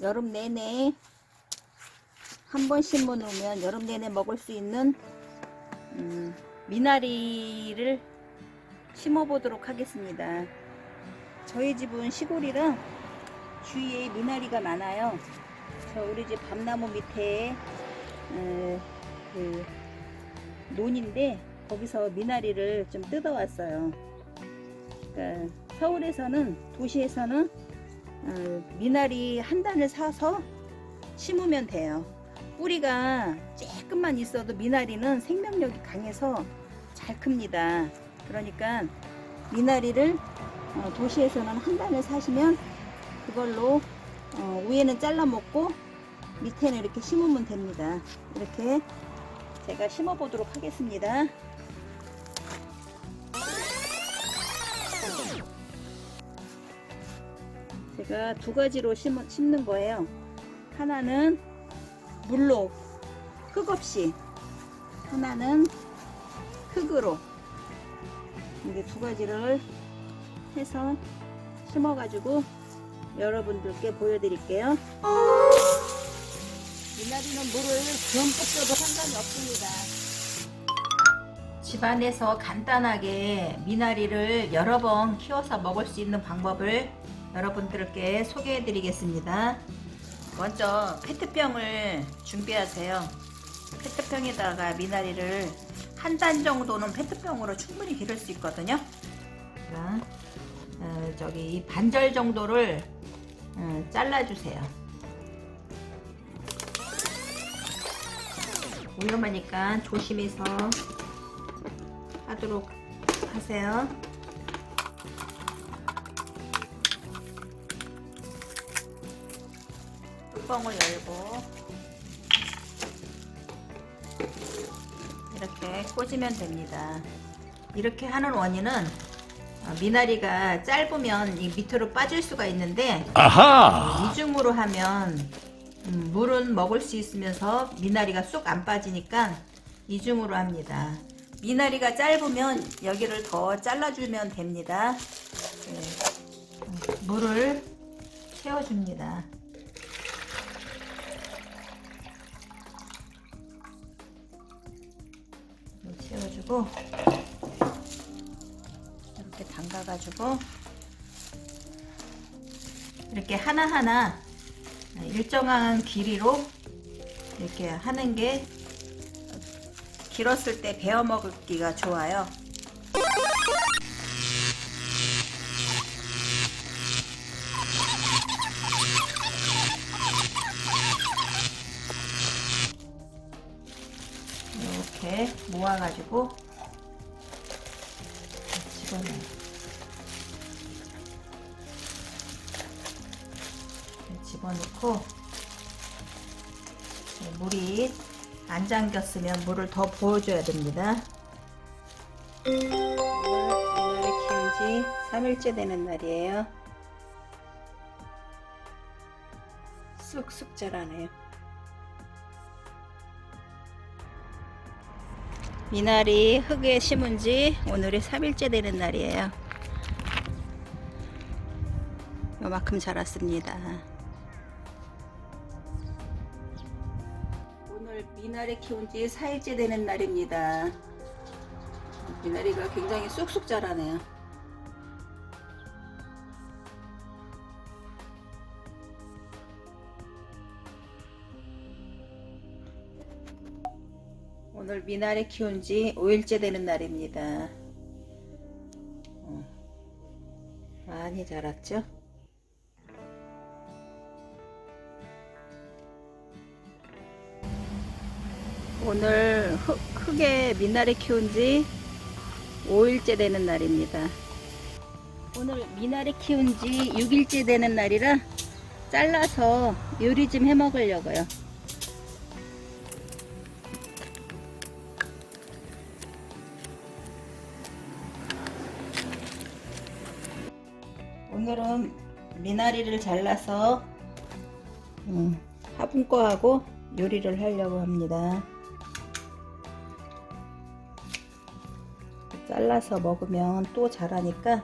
여름 내내 한번 심어 놓으면 여름 내내 먹을 수 있는 음, 미나리를 심어 보도록 하겠습니다. 저희 집은 시골이라 주위에 미나리가 많아요. 저 우리 집 밤나무 밑에 어, 그 논인데 거기서 미나리를 좀 뜯어 왔어요. 그러니까 서울에서는 도시에서는 어, 미나리 한 단을 사서 심으면 돼요. 뿌리가 조금만 있어도 미나리는 생명력이 강해서 잘 큽니다. 그러니까 미나리를 어, 도시에서는 한 단을 사시면 그걸로 어, 위에는 잘라 먹고 밑에는 이렇게 심으면 됩니다. 이렇게 제가 심어 보도록 하겠습니다. 제가 두 가지로 심어, 심는 거예요. 하나는 물로 흙 없이 하나는 흙으로 이게 두 가지를 해서 심어 가지고 여러분들께 보여드릴게요. 미나리는 물을 듬뿍 써도 상관이 없습니다. 집안에서 간단하게 미나리를 여러 번 키워서 먹을 수 있는 방법을 여러분들께 소개해 드리겠습니다. 먼저 페트병을 준비하세요. 페트병에다가 미나리를 한 단 정도는 페트병으로 충분히 기를 수 있거든요. 자, 어, 저기 이 반절 정도를 어, 잘라주세요. 위험하니까 조심해서 하도록 하세요. 뚜껑을 열고 이렇게 꽂으면 됩니다. 이렇게 하는 원인은 어, 미나리가 짧으면 이 밑으로 빠질 수가 있는데 아하! 이중으로 하면 음, 물은 먹을 수 있으면서 미나리가 쏙안 빠지니까 이중으로 합니다. 미나리가 짧으면 여기를 더 잘라주면 됩니다. 네. 음, 물을 채워줍니다. 채워주고 이렇게 담가 가지고 이렇게 하나하나 일정한 길이로 이렇게 하는 게 길었을 때 베어 먹기가 좋아요. 모아가지고 집어넣어요. 이렇게 집어넣고 네, 물이 안 잠겼으면 물을 더 부어줘야 됩니다. 오늘 키운 지 3일째 되는 날이에요. 쑥쑥 자라네요. 미나리 흙에 심은 지 오늘이 3일째 되는 날이에요. 요만큼 자랐습니다. 오늘 미나리 키운 지 4일째 되는 날입니다. 미나리가 굉장히 쑥쑥 자라네요. 오늘 미나리 키운 지 5일째 되는 날입니다. 어, 많이 자랐죠? 오늘 흙, 흙에 미나리 키운 지 5일째 되는 날입니다. 오늘 미나리 키운 지 6일째 되는 날이라 잘라서 요리 좀 해 먹으려고요. 오늘은 미나리를 잘라서 음, 화분 거하고 요리를 하려고 합니다. 잘라서 먹으면 또 자라니까